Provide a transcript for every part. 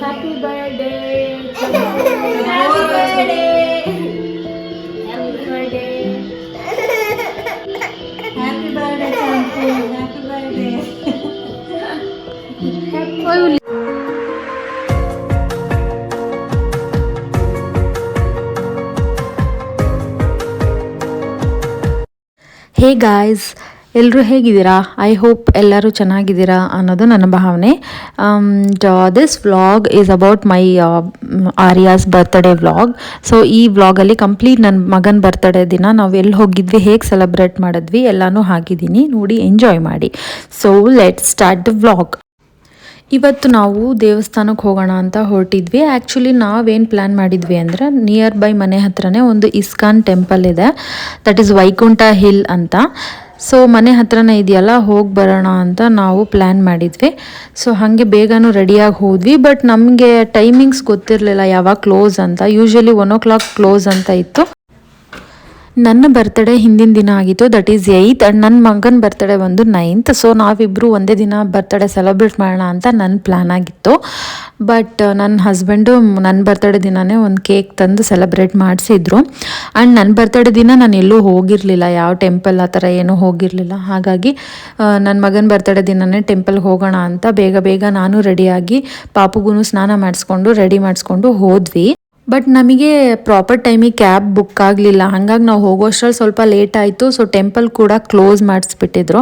Happy birthday. Happy birthday. Happy birthday. Happy birthday. Happy birthday. Happy birthday. Hey guys, ಎಲ್ಲರೂ ಹೇಗಿದ್ದೀರಾ? I hope ಎಲ್ಲರೂ ಚೆನ್ನಾಗಿದ್ದೀರಾ ಅನ್ನೋದು ನನ್ನ ಭಾವನೆ. This vlog is about my Arya's birthday vlog so ಈ ವ್ಲಾಗಲ್ಲಿ ಕಂಪ್ಲೀಟ್ ನನ್ನ ಮಗನ ಬರ್ತ್ಡೇ ದಿನ ನಾವು ಎಲ್ಲಿ ಹೋಗಿದ್ವಿ, ಹೇಗೆ ಸೆಲೆಬ್ರೇಟ್ ಮಾಡಿದ್ವಿ, ಎಲ್ಲನೂ ಹಾಕಿದ್ದೀನಿ ನೋಡಿ ಎಂಜಾಯ್ ಮಾಡಿ. So let start the vlog ಇವತ್ತು ನಾವು ದೇವಸ್ಥಾನಕ್ಕೆ ಹೋಗೋಣ ಅಂತ ಹೊರಟಿದ್ವಿ. ಆ್ಯಕ್ಚುಲಿ ನಾವೇನು ಪ್ಲ್ಯಾನ್ ಮಾಡಿದ್ವಿ ಅಂದರೆ ನಿಯರ್ ಬೈ ಮನೆ ಹತ್ರನೇ ಒಂದು ಇಸ್ಕಾನ್ ಟೆಂಪಲ್ ಇದೆ. ದಟ್ ಈಸ್ ವೈಕುಂಠ ಹಿಲ್ ಅಂತ. ಸೊ ಮನೆ ಹತ್ರನೇ ಇದೆಯಲ್ಲ, ಹೋಗಿ ಬರೋಣ ಅಂತ ನಾವು ಪ್ಲ್ಯಾನ್ ಮಾಡಿದ್ವಿ. ಸೊ ಹಾಗೆ ಬೇಗನೂ ರೆಡಿಯಾಗಿ ಹೋದ್ವಿ ಬಟ್ ನಮಗೆ ಟೈಮಿಂಗ್ಸ್ ಗೊತ್ತಿರಲಿಲ್ಲ ಯಾವಾಗ ಕ್ಲೋಸ್ ಅಂತ. Usually one o'clock close ಅಂತ ಇತ್ತು. ನನ್ನ ಬರ್ತ್ಡೇ ಹಿಂದಿನ ದಿನ ಆಗಿತ್ತು. ದಟ್ ಈಸ್ ಏಯ್ತ್ ಆ್ಯಂಡ್ ನನ್ನ ಮಗನ ಬರ್ತ್ಡೇ ಬಂದು ನೈನ್ತ್ ಸೊ ನಾವಿಬ್ಬರು ಒಂದೇ ದಿನ ಬರ್ತ್ಡೇ ಸೆಲೆಬ್ರೇಟ್ ಮಾಡೋಣ ಅಂತ ನನ್ನ ಪ್ಲ್ಯಾನ್ ಆಗಿತ್ತು. ಬಟ್ ನನ್ನ ಹಸ್ಬೆಂಡು ನನ್ನ ಬರ್ತ್ಡೇ ದಿನವೇ ಒಂದು ಕೇಕ್ ತಂದು ಸೆಲೆಬ್ರೇಟ್ ಮಾಡಿಸಿದ್ರು. ಆ್ಯಂಡ್ ನನ್ನ ಬರ್ತ್ಡೇ ದಿನ ನಾನು ಎಲ್ಲೂ ಹೋಗಿರಲಿಲ್ಲ. ಯಾವ ಟೆಂಪಲ್ ಆ ಥರ ಏನೂ ಹೋಗಿರಲಿಲ್ಲ. ಹಾಗಾಗಿ ನನ್ನ ಮಗನ ಬರ್ತ್ಡೇ ದಿನವೇ ಟೆಂಪಲ್ಗೆ ಹೋಗೋಣ ಅಂತ ಬೇಗ ಬೇಗ ನಾನು ರೆಡಿಯಾಗಿ ಪಾಪುಗೂ ಸ್ನಾನ ಮಾಡಿಸ್ಕೊಂಡು ರೆಡಿ ಮಾಡಿಸ್ಕೊಂಡು ಹೋದ್ವಿ. ಬಟ್ ನಮಗೆ ಪ್ರಾಪರ್ ಟೈಮಿಗೆ ಕ್ಯಾಬ್ ಬುಕ್ ಆಗಲಿಲ್ಲ. ಹಾಗಾಗಿ ನಾವು ಹೋಗೋಷ್ಟ್ರಲ್ಲಿ ಸ್ವಲ್ಪ ಲೇಟ್ ಆಯಿತು. ಸೊ ಟೆಂಪಲ್ ಕೂಡ ಕ್ಲೋಸ್ ಮಾಡಿಸ್ಬಿಟ್ಟಿದ್ರು.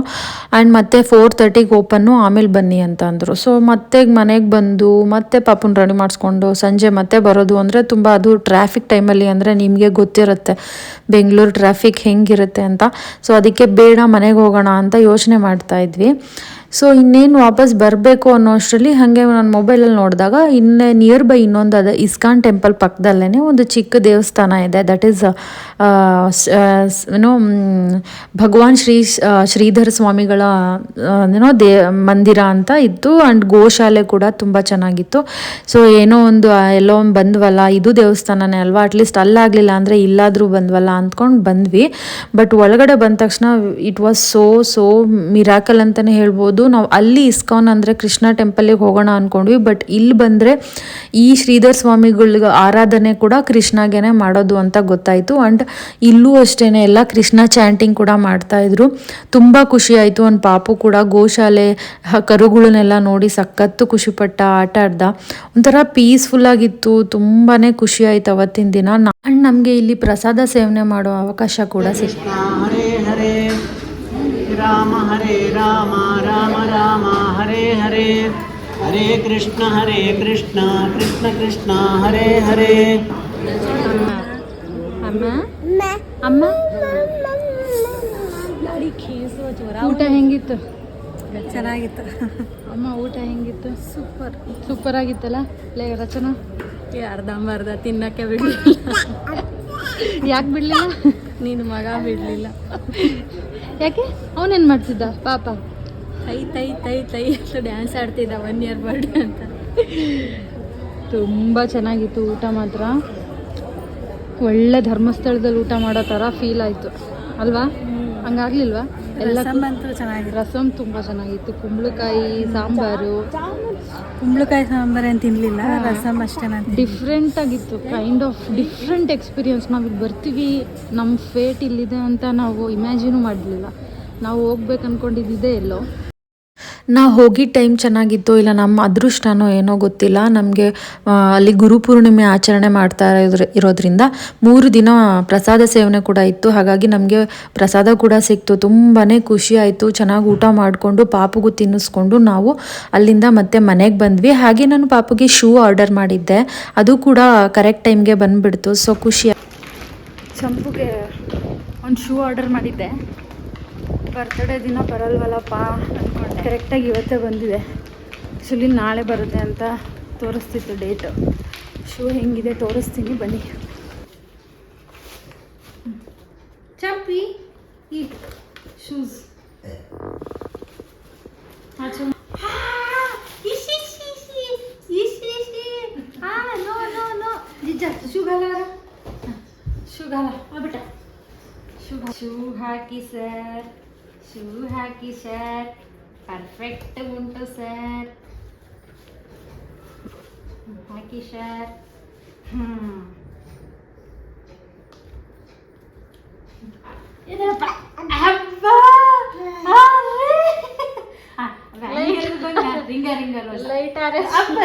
ಆ್ಯಂಡ್ ಮತ್ತೆ ಫೋರ್ ತರ್ಟಿಗೆ ಓಪನ್ನು ಆಮೇಲೆ ಬನ್ನಿ ಅಂತ ಅಂದರು. ಸೊ ಮತ್ತೆ ಮನೆಗೆ ಬಂದು, ಮತ್ತೆ ಪಾಪುನ ರೆಡಿ ಮಾಡಿಸ್ಕೊಂಡು ಸಂಜೆ ಮತ್ತೆ ಬರೋದು ಅಂದರೆ ತುಂಬ ಅದು ಟ್ರಾಫಿಕ್ ಟೈಮಲ್ಲಿ ಅಂದರೆ ನಿಮಗೆ ಗೊತ್ತಿರುತ್ತೆ. ಬೆಂಗಳೂರು ಟ್ರಾಫಿಕ್ ಹೆಂಗಿರುತ್ತೆ ಅಂತ. ಸೊ ಅದಕ್ಕೆ ಬೇಡ ಮನೆಗೆ ಹೋಗೋಣ ಅಂತ ಯೋಚನೆ ಮಾಡ್ತಾ ಇದ್ವಿ. ಸೊ ಇನ್ನೇನು ವಾಪಸ್ ಬರಬೇಕು ಅನ್ನೋ ಅಷ್ಟರಲ್ಲಿ ಹಾಗೆ ನಾನು ಮೊಬೈಲಲ್ಲಿ ನೋಡಿದಾಗ ಇನ್ನೇ ನಿಯರ್ ಬೈ ಇನ್ನೊಂದು ಅದ ಇಸ್ಕಾನ್ ಟೆಂಪಲ್ ಪಕ್ಕದಲ್ಲೇ ಒಂದು ಚಿಕ್ಕ ದೇವಸ್ಥಾನ ಇದೆ. ದಟ್ ಈಸ್ ಏನೋ ಭಗವಾನ್ ಶ್ರೀ ಶ್ರೀಧರ್ ಸ್ವಾಮಿಗಳ ಏನೋ ದೇ, ಮಂದಿರ ಅಂತ ಇತ್ತು. ಆ್ಯಂಡ್ ಗೋಶಾಲೆ ಕೂಡ ತುಂಬ ಚೆನ್ನಾಗಿತ್ತು. ಸೊ ಏನೋ ಒಂದು ಎಲ್ಲೋ ಒಂದು ಬಂದ್ವಲ್ಲ, ಇದು ದೇವಸ್ಥಾನನೇ ಅಲ್ವಾ? ಅಟ್ಲೀಸ್ಟ್ ಅಲ್ಲಾಗಲಿಲ್ಲ ಅಂದರೆ ಇಲ್ಲಾದರೂ ಬಂದ್ವಲ್ಲ ಅಂದ್ಕೊಂಡು ಬಂದ್ವಿ. ಬಟ್ ಒಳಗಡೆ ಬಂದ ತಕ್ಷಣ it was so so miracle ಅಂತಲೇ ಹೇಳ್ಬೋದು. ನಾವು ಅಲ್ಲಿ ಇಸ್ಕಾನ್ ಅಂದರೆ ಕೃಷ್ಣ ಟೆಂಪಲಿಗೆ ಹೋಗೋಣ ಅಂದ್ಕೊಂಡ್ವಿ ಬಟ್ ಇಲ್ಲಿ ಬಂದರೆ ಈ ಶ್ರೀಧರ್ ಸ್ವಾಮಿಗಳಿಗೆ ಆರಾಧನೆ ಕೂಡ ಕೃಷ್ಣಗೇನೆ ಮಾಡೋದು ಅಂತ ಗೊತ್ತಾಯಿತು. ಆ್ಯಂಡ್ ಇಲ್ಲೂ ಅಷ್ಟೇ ಎಲ್ಲ ಕೃಷ್ಣ ಚಾಂಟಿಂಗ್ ಕೂಡ ಮಾಡ್ತಾಯಿದ್ರು ತುಂಬ ಖುಷಿ ಆಯಿತು. ಪಾಪು ಕೂಡ ಗೋಶಾಲೆ ಕರುಗಳನ್ನೆಲ್ಲ ನೋಡಿ ಸಖತ್ತು ಖುಷಿಪಟ್ಟ ಆಟ ಆಡ್ದ. ಒಂಥರ ಪೀಸ್ಫುಲ್ ಆಗಿತ್ತು. ತುಂಬಾ ಖುಷಿ ಆಯ್ತು ಅವತ್ತಿನ ದಿನ. ಆ್ಯಂಡ್ ನಮಗೆ ಇಲ್ಲಿ ಪ್ರಸಾದ ಸೇವನೆ ಮಾಡೋ ಅವಕಾಶ ಕೂಡ ಸಿಕ್ತು ರಾಮ ಹರೇ ರಾಮ ರಾಮ ರಾಮ ಹರೇ ಹರೇ. ಹರೇ ಕೃಷ್ಣ ಹರೇ ಕೃಷ್ಣ ಕೃಷ್ಣ ಕೃಷ್ಣ ಹರೇ ಹರೇ. ಅಮ್ಮ? ಅಮ್ಮ? ಊಟ ಹೆಂಗಿತ್ತು? ಚೆನ್ನಾಗಿತ್ತು. ಅಮ್ಮ ಊಟ ಹೆಂಗಿತ್ತು? ಸೂಪರ್. ಸೂಪರ್ ಆಗಿತ್ತಲ್ಲ? ಲೇ ರಚನಾ. ಅರ್ಧಂಬರ್ಧ ತಿನ್ನಕ್ಕೆ ಬಿಡಲಿಲ್ಲ. ಯಾಕೆ ಬಿಡಲಿಲ್ಲ? ನೀನು ಮಗ ಬಿಡಲಿಲ್ಲ. ಯಾಕೆ? ಅವನೇನು ಮಾಡ್ತಿದ್ದ? ಪಾಪ. ತೈ ತೈ ತೈ ತೈ ಅಂತ ಡ್ಯಾನ್ಸ್ ಆಡ್ತಿದ್ದ ಒನ್ ಇಯರ್ ಬರ್ಡೇ ಅಂತ. ತುಂಬ ಚೆನ್ನಾಗಿತ್ತು ಊಟ ಮಾತ್ರ. ಒಳ್ಳೆ ಧರ್ಮಸ್ಥಳದಲ್ಲಿ ಊಟ ಮಾಡೋ ಥರ ಫೀಲ್ ಆಯಿತು. ಅಲ್ವಾ? ಹಂಗಾಗ್ಲಿಲ್ವಾ? ಎಲ್ಲ ಚೆನ್ನಾಗಿ ಚೆನ್ನಾಗಿತ್ತು. ರಸಮ್ ತುಂಬ ಚೆನ್ನಾಗಿತ್ತು. ಕುಂಬಳಕಾಯಿ ಸಾಂಬಾರು. ಕುಂಬಳಕಾಯಿ ಸಾಂಬಾರು ಏನು ತಿನ್ನಲಿಲ್ಲ ರಸಮ್ ಅಷ್ಟೇ ನಾನು ಡಿಫ್ರೆಂಟ್ ಆಗಿತ್ತು ಕೈಂಡ್ ಆಫ್ ಡಿಫ್ರೆಂಟ್ ಎಕ್ಸ್ಪೀರಿಯನ್ಸ್ ನಾವಿಲ್ಲಿ ಬರ್ತೀವಿ ನಮ್ಮ ಫೇಟ್ ಇಲ್ಲಿದೆ ಅಂತ ನಾವು ಇಮ್ಯಾಜಿನೂ ಮಾಡಲಿಲ್ಲ. ನಾವು ಹೋಗ್ಬೇಕು ಅಂದ್ಕೊಂಡಿದ್ದಿದ್ದೇ ಎಲ್ಲೋ. ನಾವು ಹೋಗಿದ್ದ ಟೈಮ್ ಚೆನ್ನಾಗಿತ್ತು ಇಲ್ಲ ನಮ್ಮ ಅದೃಷ್ಟನೋ ಏನೋ ಗೊತ್ತಿಲ್ಲ. ನಮಗೆ ಅಲ್ಲಿ ಗುರುಪೂರ್ಣಿಮೆ ಆಚರಣೆ ಮಾಡ್ತಾ ಇರೋದ್ರ ಇರೋದ್ರಿಂದ ಮೂರು ದಿನ ಪ್ರಸಾದ ಸೇವನೆ ಕೂಡ ಇತ್ತು. ಹಾಗಾಗಿ ನಮಗೆ ಪ್ರಸಾದ ಕೂಡ ಸಿಕ್ತು. ತುಂಬಾ ಖುಷಿ ಆಯಿತು. ಚೆನ್ನಾಗಿ ಊಟ ಮಾಡಿಕೊಂಡು, ಪಾಪುಗೂ ತಿನ್ನಿಸ್ಕೊಂಡು ನಾವು ಅಲ್ಲಿಂದ ಮತ್ತೆ ಮನೆಗೆ ಬಂದ್ವಿ. ಹಾಗೆ ನಾನು ಪಾಪುಗೆ ಶೂ ಆರ್ಡರ್ ಮಾಡಿದ್ದೆ. ಅದು ಕೂಡ ಕರೆಕ್ಟ್ ಟೈಮ್ಗೆ ಬಂದುಬಿಡ್ತು. ಸೊ ಖುಷಿ ಚಂಪುಗೆ ಒಂದು ಶೂ ಆರ್ಡರ್ ಮಾಡಿದ್ದೆ. ಬರ್ತಡೇ ದಿನ ಬರಲ್ವಲ್ಲಪ್ಪ? ಅಂದ್ಕೊಂಡು ಕರೆಕ್ಟಾಗಿ ಇವತ್ತೇ ಬಂದಿದೆ. ಆ್ಯಕ್ಚುಲಿ ನಾಳೆ ಬರುತ್ತೆ ಅಂತ ತೋರಿಸ್ತಿತ್ತು ಡೇಟು. ಶೂ ಹೆಂಗಿದೆ ತೋರಿಸ್ತೀನಿ, ಬನ್ನಿ. ಚಪ್ಪಿ ಈ ಶೂಸ್. ಶೂ ಗಾಲ ಶೂ ಶೂ ಶೂ ಹಾಕಿ ಸರ್ ಶೂ ಹಾಕಿ ಸರ್ ಪರ್ಫೆಕ್ಟ್ ಉಂಟು ಸರ್ ಕಿಶೋರ್ ಹ್ಮ್ ಇದಪ್ಪ ಅಬ್ಬಾ! ಅರ್ರೆ! ಆ, ಬ್ಯಾಂಗಲ್ ಬಂಗಾರ, ರಿಂಗ ರಿಂಗ ರೋಸ್. ಅಬ್ಬ,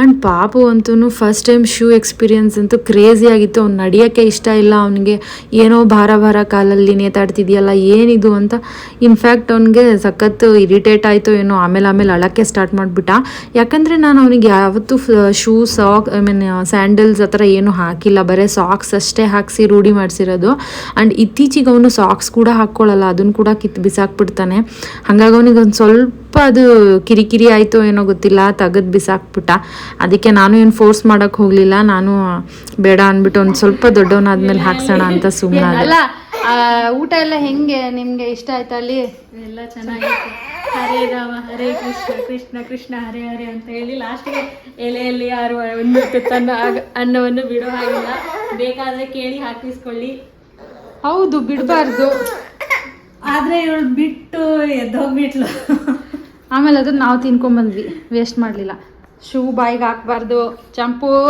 ಅಂಡ್ ಪಾಪು ಅಂತೂ ಫಸ್ಟ್ ಟೈಮ್ ಶೂ ಎಕ್ಸ್ಪೀರಿಯನ್ಸ್ ಅಂತೂ ಕ್ರೇಜಿ ಆಗಿತ್ತು. ಅವ್ನು ನಡೆಯೋಕ್ಕೆ ಇಷ್ಟ ಇಲ್ಲ. ಅವನಿಗೆ ಏನೋ ಭಾರ ಭಾರ ಕಾಲಲ್ಲಿ ನೇತಾಡ್ತಿದೆಯಲ್ಲ, ಏನಿದು ಅಂತ. ಇನ್ಫ್ಯಾಕ್ಟ್ ಅವನಿಗೆ ಸಖತ್ತು ಇರಿಟೇಟ್ ಆಯಿತು ಏನೋ, ಆಮೇಲೆ ಆಮೇಲೆ ಅಳಕ್ಕೆ ಸ್ಟಾರ್ಟ್ ಮಾಡಿಬಿಟ್ಟ. ಯಾಕಂದರೆ ನಾನು ಅವನಿಗೆ ಯಾವತ್ತೂ ಶೂ ಸಾಕ್ ಐ ಮೀನ್ ಸ್ಯಾಂಡಲ್ಸ್ ಆ ಥರ ಏನೂ ಹಾಕಿಲ್ಲ. ಬರೀ ಸಾಕ್ಸ್ ಅಷ್ಟೇ ಹಾಕಿಸಿ ರೂಢಿ ಮಾಡಿಸಿರೋದು. ಆ್ಯಂಡ್ ಇತ್ತೀಚೆಗೆ ಅವನು ಸಾಕ್ಸ್ ಕೂಡ ಹಾಕ್ಕೊಳ್ಳಲ್ಲ ಅದನ್ನು ಕೂಡ ಕಿತ್ತು ಬಿಸಾಕ್ಬಿಡ್ತಾನೆ. ಹಾಗಾಗಿ ಅವನಿಗೆ ಒಂದು ಸ್ವಲ್ಪ ಅದು ಕಿರಿಕಿರಿ ಆಯಿತು ಏನೋ ಗೊತ್ತಿಲ್ಲ ತೆಗೆದು ಬಿಸಾಕ್ಬಿಟ್ಟ. ಅದಕ್ಕೆ ನಾನು ಏನು ಫೋರ್ಸ್ ಮಾಡೋಕ್ಕೆ ಹೋಗಲಿಲ್ಲ ನಾನು ಬೇಡ ಅಂದ್ಬಿಟ್ಟು ಒಂದು ಸ್ವಲ್ಪ ದೊಡ್ಡವನಾದ್ಮೇಲೆ ಹಾಕ್ಸೋಣ ಅಂತ ಸುಮ್ಮನೆ ಊಟ ಎಲ್ಲ ಹೆಂಗೆ ನಿಮಗೆ ಇಷ್ಟ ಆಯ್ತಾ ಅಲ್ಲಿ? ಎಲ್ಲ ಚೆನ್ನಾಗಿತ್ತು. ಹರೇ ರಾಮ ಹರೇ ಕೃಷ್ಣ ಕೃಷ್ಣ ಕೃಷ್ಣ ಹರೇ ಹರೇ ಅಂತ ಹೇಳಿ ಲಾಸ್ಟ್ಗೆ ಎಲೆಯಲ್ಲಿ ಯಾರು ಒಂದು ತನ್ನ ಆಗ- ಅನ್ನವನ್ನು ಬಿಡೋ ಹಾಗಿಲ್ಲ. ಬೇಕಾದರೆ ಕೇಳಿ ಹಾಕಿಸ್ಕೊಳ್ಳಿ. ಹೌದು ಬಿಡಬಾರ್ದು. ಆದರೆ ಇವಳು ಬಿಟ್ಟು ಎದ್ದೋಗ್ಬಿಟ್ಲು ಆಮೇಲೆ ಅದನ್ನ ನಾವು ತಿನ್ಕೊಂಬಂದ್ವಿ ವೇಸ್ಟ್ ಮಾಡಲಿಲ್ಲ. ಶೂ ಬಾಯಿಗೆ ಹಾಕ್ಬಾರ್ದು. ಚಂಪು.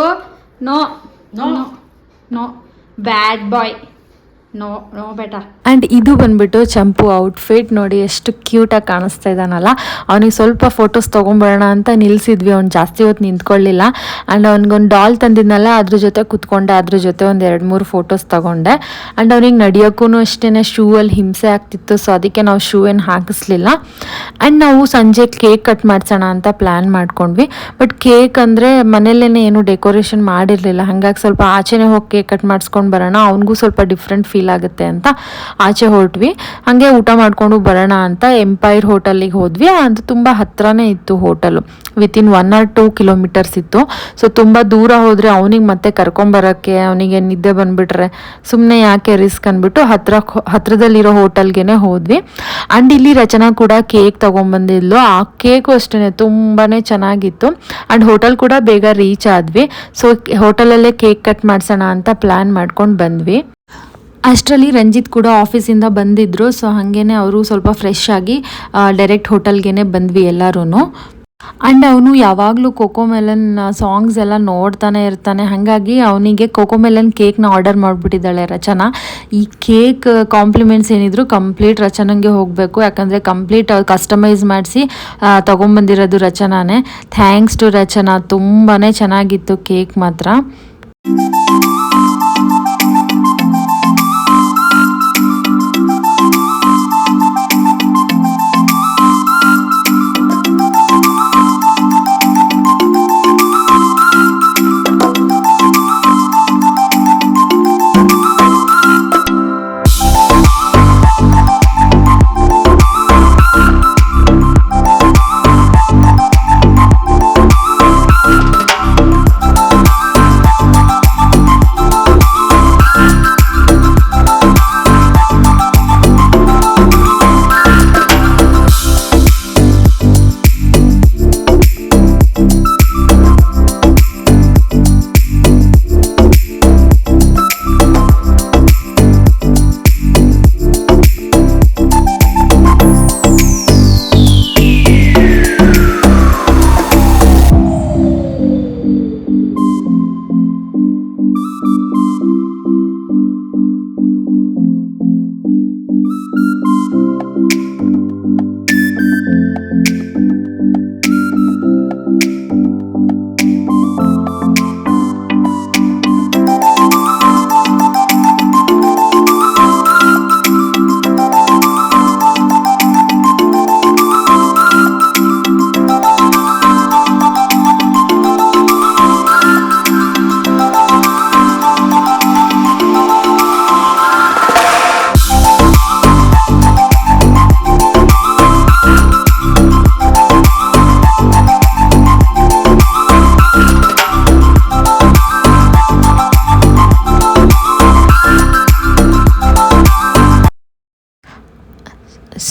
No. No. No. Bad boy no no Beti and ಇದು ಬಂದ್ಬಿಟ್ಟು ಚಂಪು ಔಟ್ಫಿಟ್ ನೋಡಿ ಎಷ್ಟು ಕ್ಯೂಟಾಗಿ ಕಾಣಿಸ್ತಾ ಇದ್ದಾನಲ್ಲ ಅವನಿಗೆ ಸ್ವಲ್ಪ ಫೋಟೋಸ್ ತೊಗೊಂಬರೋಣ ಅಂತ ನಿಲ್ಲಿಸಿದ್ವಿ ಅವ್ನು ಜಾಸ್ತಿ ಹೊತ್ತು ನಿಂತ್ಕೊಳ್ಳಿಲ್ಲ. ಆ್ಯಂಡ್ ಅವ್ನಿಗೊಂದು ಡಾಲ್ ತಂದಿದ್ನಲ್ಲ, ಅದ್ರ ಜೊತೆ ಕುತ್ಕೊಂಡೆ. ಅದ್ರ ಜೊತೆ ಒಂದು ಎರಡು ಮೂರು ಫೋಟೋಸ್ ತೊಗೊಂಡೆ. ಆ್ಯಂಡ್ ಅವ್ನಿಗೆ ನಡೆಯೋಕ್ಕೂ ಅಷ್ಟೇ ಶೂ ಅಲ್ಲಿ ಹಿಂಸೆ ಆಗ್ತಿತ್ತು. ಸೊ ಅದಕ್ಕೆ ನಾವು ಶೂ ಏನು ಹಾಕಿಸ್ಲಿಲ್ಲ. ಆ್ಯಂಡ್ ನಾವು ಸಂಜೆ ಕೇಕ್ ಕಟ್ ಮಾಡ್ಸೋಣ ಅಂತ ಪ್ಲ್ಯಾನ್ ಮಾಡ್ಕೊಂಡ್ವಿ. ಬಟ್ ಕೇಕ್ ಅಂದರೆ ಮನೇಲೇ ಏನು ಡೆಕೋರೇಷನ್ ಮಾಡಿರಲಿಲ್ಲ. ಹಾಗಾಗಿ ಸ್ವಲ್ಪ ಆಚೆನೇ ಹೋಗಿ ಕೇಕ್ ಕಟ್ ಮಾಡಿಸ್ಕೊಂಡು ಬರೋಣ. ಅವನಿಗೂ ಸ್ವಲ್ಪ ಡಿಫ್ರೆಂಟ್ ಫೀಲ್ ಆಗುತ್ತೆ ಅಂತ ಆಚೆ ಹೊರಟ್ವಿ. ಹಾಗೆ ಊಟ ಮಾಡಿಕೊಂಡು ಬರೋಣ ಅಂತ ಎಂಪೈರ್ ಹೋಟೆಲಿಗೆ ಹೋದ್ವಿ. ಅದು ತುಂಬ ಹತ್ರನೇ ಇತ್ತು hotel. Within one or two kilometres ಇತ್ತು. ಸೊ ತುಂಬ ದೂರ ಹೋದರೆ ಅವನಿಗೆ ಮತ್ತೆ ಕರ್ಕೊಂಬರೋಕ್ಕೆ ಅವನಿಗೆ ನಿದ್ದೆ ಬಂದುಬಿಟ್ರೆ ಸುಮ್ಮನೆ ಯಾಕೆ ರಿಸ್ಕ್ ಅಂದ್ಬಿಟ್ಟು ಹತ್ರ ಹತ್ರದಲ್ಲಿರೋ ಹೋಟೆಲ್ಗೆ ಹೋದ್ವಿ. ಆ್ಯಂಡ್ ಇಲ್ಲಿ ರಚನಾ ಕೂಡ ಕೇಕ್ ತೊಗೊಂಬಂದಿದ್ಲು. ಆ ಕೇಕು ಅಷ್ಟೇ ತುಂಬಾ ಚೆನ್ನಾಗಿತ್ತು. ಆ್ಯಂಡ್ ಹೋಟೆಲ್ ಕೂಡ ಬೇಗ ರೀಚ್ ಆದ್ವಿ. ಸೊ ಹೋಟೆಲಲ್ಲೇ ಕೇಕ್ ಕಟ್ ಮಾಡಿಸೋಣ ಅಂತ ಪ್ಲ್ಯಾನ್ ಮಾಡ್ಕೊಂಡು ಬಂದ್ವಿ. ಅಷ್ಟರಲ್ಲಿ ರಂಜಿತ್ ಕೂಡ ಆಫೀಸಿಂದ ಬಂದಿದ್ದರು ಸೊ ಹಾಗೇನೆ ಅವರು ಸ್ವಲ್ಪ ಫ್ರೆಶ್ ಆಗಿ ಡೈರೆಕ್ಟ್ ಹೋಟೆಲ್ಗೆ ಬಂದ್ವಿ ಎಲ್ಲರೂ ಆ್ಯಂಡ್ ಅವನು ಯಾವಾಗಲೂ ಕೋಕೋಮೆಲನ್ ಸಾಂಗ್ಸ್ ಎಲ್ಲ ನೋಡ್ತಾನೆ ಇರ್ತಾನೆ. ಹಾಗಾಗಿ ಅವನಿಗೆ ಕೋಕೋ ಮೆಲನ್ ಕೇಕ್ನ ಆರ್ಡರ್ ಮಾಡಿಬಿಟ್ಟಿದ್ದಾಳೆ ರಚನಾ. ಈ ಕೇಕ್ ಕಾಂಪ್ಲಿಮೆಂಟ್ಸ್ ಏನಿದ್ರು ಕಂಪ್ಲೀಟ್ ರಚನಂಗೆ ಹೋಗಬೇಕು. ಯಾಕಂದರೆ ಕಂಪ್ಲೀಟ್ ಕಸ್ಟಮೈಸ್ ಮಾಡಿಸಿ ತೊಗೊಂಬಂದಿರೋದು ರಚನಾನೇ. ಥ್ಯಾಂಕ್ಸ್ ಟು ರಚನಾ ತುಂಬಾ ಚೆನ್ನಾಗಿತ್ತು ಕೇಕ್ ಮಾತ್ರ.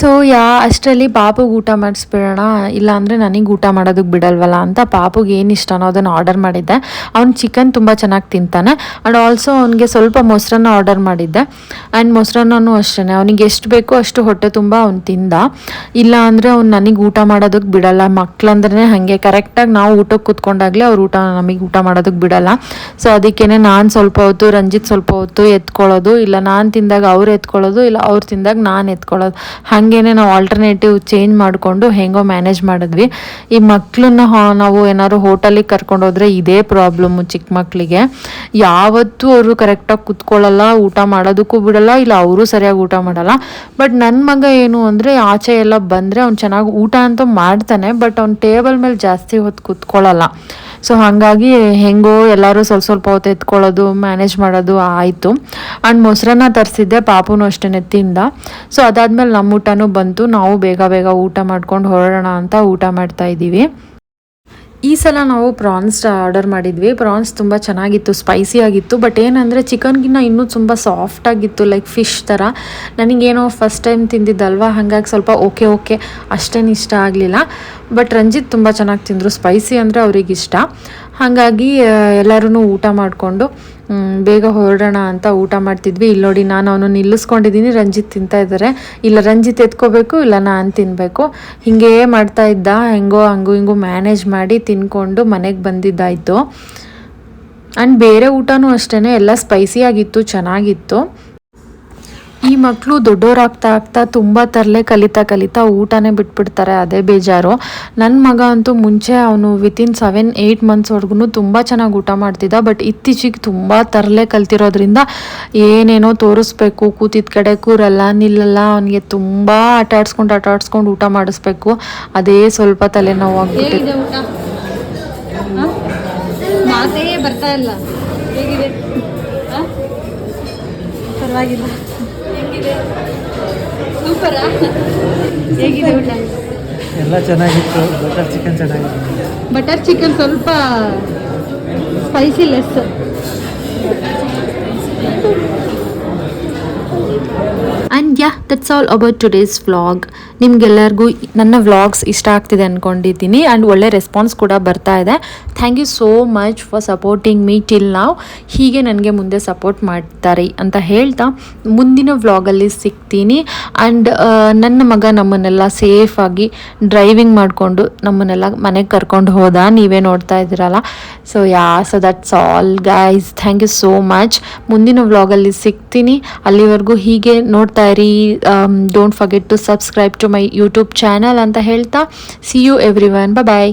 ಸೊ ಯಾ, ಅಷ್ಟರಲ್ಲಿ ಪಾಪುಗೆ ಊಟ ಮಾಡಿಸ್ಬಿಡೋಣ, ಇಲ್ಲಾಂದರೆ ನನಗೆ ಊಟ ಮಾಡೋದಕ್ಕೆ ಬಿಡಲ್ವಲ್ಲ ಅಂತ ಪಾಪುಗೆ ಏನು ಇಷ್ಟನೋ ಅದನ್ನು ಆರ್ಡರ್ ಮಾಡಿದ್ದೆ. ಅವ್ನು ಚಿಕನ್ ತುಂಬ ಚೆನ್ನಾಗಿ ತಿಂತಾನೆ. ಆ್ಯಂಡ್ ಆಲ್ಸೋ ಅವ್ನಿಗೆ ಸ್ವಲ್ಪ ಮೊಸರನ್ನ ಆರ್ಡರ್ ಮಾಡಿದ್ದೆ. ಆ್ಯಂಡ್ ಮೊಸರನ್ನೂ ಅಷ್ಟೇ ಅವನಿಗೆ ಎಷ್ಟು ಬೇಕೋ ಅಷ್ಟು ಹೊಟ್ಟೆ ತುಂಬ ಅವ್ನು ತಿಂದ. ಇಲ್ಲ ಅಂದರೆ ಅವ್ನು ನನಗೆ ಊಟ ಮಾಡೋದಕ್ಕೆ ಬಿಡಲ್ಲ. ಮಕ್ಕಳಂದ್ರೆ ಹಾಗೆ. ಕರೆಕ್ಟಾಗಿ ನಾವು ಊಟಕ್ಕೆ ಕೂತ್ಕೊಂಡಾಗಲೇ ಅವ್ರು ಊಟ ನಮಗೆ ಊಟ ಮಾಡೋದಕ್ಕೆ ಬಿಡಲ್ಲ. ಸೊ ಅದಕ್ಕೇ ನಾನು ಸ್ವಲ್ಪ ಹೊತ್ತು, ರಂಜಿತ್ ಸ್ವಲ್ಪ ಹೊತ್ತು ಎತ್ಕೊಳ್ಳೋದು. ಇಲ್ಲ ನಾನು ತಿಂದಾಗ ಅವ್ರು ಎತ್ಕೊಳ್ಳೋದು, ಇಲ್ಲ ಅವ್ರು ತಿಂದಾಗ ನಾನು ಎತ್ಕೊಳ್ಳೋದು. ಹಾಗೇನೆ ನಾವು ಆಲ್ಟರ್ನೇಟಿವ್ ಚೇಂಜ್ ಮಾಡಿಕೊಂಡು ಹೆಂಗೋ ಮ್ಯಾನೇಜ್ ಮಾಡಿದ್ವಿ. ಈ ಮಕ್ಕಳನ್ನ ನಾವು ಏನಾದ್ರು ಹೋಟೆಲಿಗೆ ಕರ್ಕೊಂಡು ಹೋದ್ರೆ ಇದೇ ಪ್ರಾಬ್ಲಮ್ಮು ಚಿಕ್ಕ ಮಕ್ಕಳಿಗೆ ಯಾವತ್ತೂ ಅವರು ಕರೆಕ್ಟಾಗಿ ಕುತ್ಕೊಳ್ಳಲ್ಲ, ಊಟ ಮಾಡೋದಕ್ಕೂ ಬಿಡಲ್ಲ, ಇಲ್ಲ ಅವರು ಸರಿಯಾಗಿ ಊಟ ಮಾಡಲ್ಲ. ಬಟ್ ನನ್ನ ಮಗ ಏನು ಅಂದರೆ ಆಚೆ ಎಲ್ಲ ಬಂದರೆ ಅವ್ನು ಚೆನ್ನಾಗಿ ಊಟ ಅಂತ ಮಾಡ್ತಾನೆ ಬಟ್ ಅವ್ನು ಟೇಬಲ್ ಮೇಲೆ ಜಾಸ್ತಿ ಹೊತ್ತು ಕುತ್ಕೊಳ್ಳಲ್ಲ. ಸೊ ಹಾಗಾಗಿ ಹೆಂಗೋ ಎಲ್ಲರೂ ಸ್ವಲ್ಪ ಸ್ವಲ್ಪ ಹೊತ್ತು ಎತ್ಕೊಳ್ಳೋದು ಮ್ಯಾನೇಜ್ ಮಾಡೋದು ಆಯಿತು. ಆ್ಯಂಡ್ ಮೊಸರನ್ನ ತರಿಸಿದ್ದೆ, ಪಾಪುನೂ ಅಷ್ಟೇ ತಿಂದ. ಸೊ ಅದಾದಮೇಲೆ ನಮ್ಮ ಊಟನೂ ಬಂತು. ನಾವು ಬೇಗ ಬೇಗ ಊಟ ಮಾಡ್ಕೊಂಡು ಹೊರಡೋಣ ಅಂತ ಊಟ ಮಾಡ್ತಾ ಇದ್ದೀವಿ. ಈ ಸಲ ನಾವು ಪ್ರಾನ್ಸ್ ಆರ್ಡರ್ ಮಾಡಿದ್ವಿ. ಪ್ರಾನ್ಸ್ ತುಂಬ ಚೆನ್ನಾಗಿತ್ತು ಸ್ಪೈಸಿ ಆಗಿತ್ತು. ಬಟ್ ಏನಂದರೆ ಚಿಕನ್ಗಿನ್ನ ಇನ್ನೂ ತುಂಬ ಸಾಫ್ಟ್ ಆಗಿತ್ತು ಲೈಕ್ ಫಿಶ್ ಥರ ನನಗೇನೋ ಫಸ್ಟ್ ಟೈಮ್ ತಿಂದಿದ್ದಲ್ವಾ? ಹಾಗಾಗಿ ಸ್ವಲ್ಪ ಓಕೆ ಓಕೆ ಅಷ್ಟೇನು ಇಷ್ಟ ಆಗಲಿಲ್ಲ. ಬಟ್ ರಂಜಿತ್ ತುಂಬ ಚೆನ್ನಾಗಿ ತಿಂದರು. ಸ್ಪೈಸಿ ಅಂದರೆ ಅವ್ರಿಗೆ ಇಷ್ಟ ಹಾಗಾಗಿ ಎಲ್ಲರೂ ಊಟ ಮಾಡಿಕೊಂಡು ಬೇಗ ಹೊರಡೋಣ ಅಂತ ಊಟ ಮಾಡ್ತಿದ್ವಿ. ಇಲ್ಲಿ ನೋಡಿ ನಾನು ಅವನು ನಿಲ್ಲಿಸ್ಕೊಂಡಿದ್ದೀನಿ ರಂಜಿತ್ ತಿಂತಾ ಇದ್ದಾರೆ ಇಲ್ಲ, ರಂಜಿತ್ ಎತ್ಕೋಬೇಕು, ಇಲ್ಲ ನಾನು ತಿನ್ನಬೇಕು ಹಿಂಗೇ ಮಾಡ್ತಾ ಇದ್ದ. ಹೆಂಗೋ ಹಂಗು ಹಿಂಗೂ ಮ್ಯಾನೇಜ್ ಮಾಡಿ ತಿನ್ಕೊಂಡು ಮನೆಗೆ ಬಂದಿದ್ದಾಯಿತು. ಆ್ಯಂಡ್ ಬೇರೆ ಊಟನೂ ಅಷ್ಟೇ ಎಲ್ಲ ಸ್ಪೈಸಿಯಾಗಿತ್ತು ಚೆನ್ನಾಗಿತ್ತು. ಈ ಮಕ್ಕಳು ದೊಡ್ಡವರಾಗ್ತಾ ಆಗ್ತಾ ತುಂಬ ತರಲೆ ಕಲಿತಾ ಕಲಿತಾ ಊಟನೇ ಬಿಟ್ಬಿಡ್ತಾರೆ, ಅದೇ ಬೇಜಾರು. ನನ್ನ ಮಗ ಅಂತೂ ಮುಂಚೆ ಅವನು ವಿತಿನ್ ಸೆವೆನ್ ಏಯ್ಟ್ ಮಂತ್ಸ್ವರೆಗೂ ತುಂಬ ಚೆನ್ನಾಗಿ ಊಟ ಮಾಡ್ತಿದ್ದ ಬಟ್ ಇತ್ತೀಚೆಗೆ ತುಂಬ ತರಲೆ ಕಲ್ತಿರೋದ್ರಿಂದ ಏನೇನೋ ತೋರಿಸ್ಬೇಕು ಕೂತಿದ್ದ ಕಡೆ ಕೂರಲ್ಲ, ನಿಲ್ಲಲ್ಲ, ಅವನಿಗೆ ತುಂಬ ಆಟ ಆಡ್ಸ್ಕೊಂಡು ಆಟ ಆಡ್ಸ್ಕೊಂಡು ಊಟ ಮಾಡಿಸ್ಬೇಕು. ಅದೇ ಸ್ವಲ್ಪ? ಮಾತೇ ಬರ್ತಾ ಇಲ್ಲ. ಹೇಗಿದೆ? ಪರವಾಗಿಲ್ಲ. ಹೇಗಿದೆ? ಊಟ? ಎಲ್ಲ ಚೆನ್ನಾಗಿತ್ತು. ಬಟರ್ ಚಿಕನ್ ಚೆನ್ನಾಗಿತ್ತು. ಬಟರ್ ಚಿಕನ್ ಸ್ವಲ್ಪ spicy less and yeah that's all about today's vlog ನಿಮ್ಗೆಲ್ಲರಿಗೂ ನನ್ನ ವ್ಲಾಗ್ಸ್ ಇಷ್ಟ ಆಗ್ತಿದೆ ಅಂದ್ಕೊಂಡಿದ್ದೀನಿ ಆ್ಯಂಡ್ ಒಳ್ಳೆ ರೆಸ್ಪಾನ್ಸ್ ಕೂಡ ಬರ್ತಾ ಇದೆ. Thank you so much for supporting me till ನಾವು ಹೀಗೆ ನನಗೆ ಮುಂದೆ ಸಪೋರ್ಟ್ ಮಾಡ್ತಾರೆ ಅಂತ ಹೇಳ್ತಾ ಮುಂದಿನ ವ್ಲಾಗಲ್ಲಿ ಸಿಗ್ತೀನಿ. ಆ್ಯಂಡ್ ನನ್ನ ಮಗ ನಮ್ಮನ್ನೆಲ್ಲ ಸೇಫಾಗಿ ಡ್ರೈವಿಂಗ್ ಮಾಡಿಕೊಂಡು ನಮ್ಮನ್ನೆಲ್ಲ ಮನೆಗೆ ಕರ್ಕೊಂಡು ಹೋದ. ನೀವೇ ನೋಡ್ತಾ ಇದ್ದೀರಲ್ಲ. So yeah so that's all guys thank you so much ಮುಂದಿನ ವ್ಲಾಗಲ್ಲಿ ಸಿಗ್ತೀನಿ. ಅಲ್ಲಿವರೆಗೂ ಹೀಗೆ ನೋಡ್ತಾ ಇರಿ. Don't forget to subscribe to my YouTube channel ಅಂತ ಹೇಳ್ತಾ. See you everyone bye